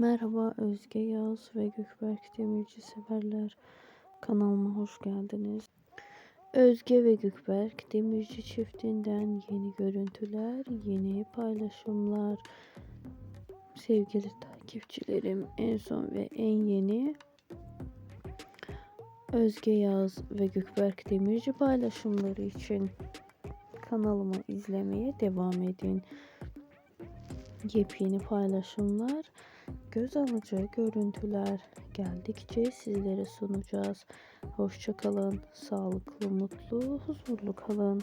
Merhaba Özge Yağız ve Gökberk Demirci severler. Kanalıma hoş geldiniz. Özge ve Gökberk Demirci çiftinden yeni görüntüler, yeni paylaşımlar. Sevgili takipçilerim en son ve en yeni Özge Yağız ve Gökberk Demirci paylaşımları için kanalımı izlemeye devam edin. Yepyeni paylaşımlar, göz alıcı görüntüler geldikçe sizlere sunacağız. Hoşçakalın, sağlıklı, mutlu, huzurlu kalın.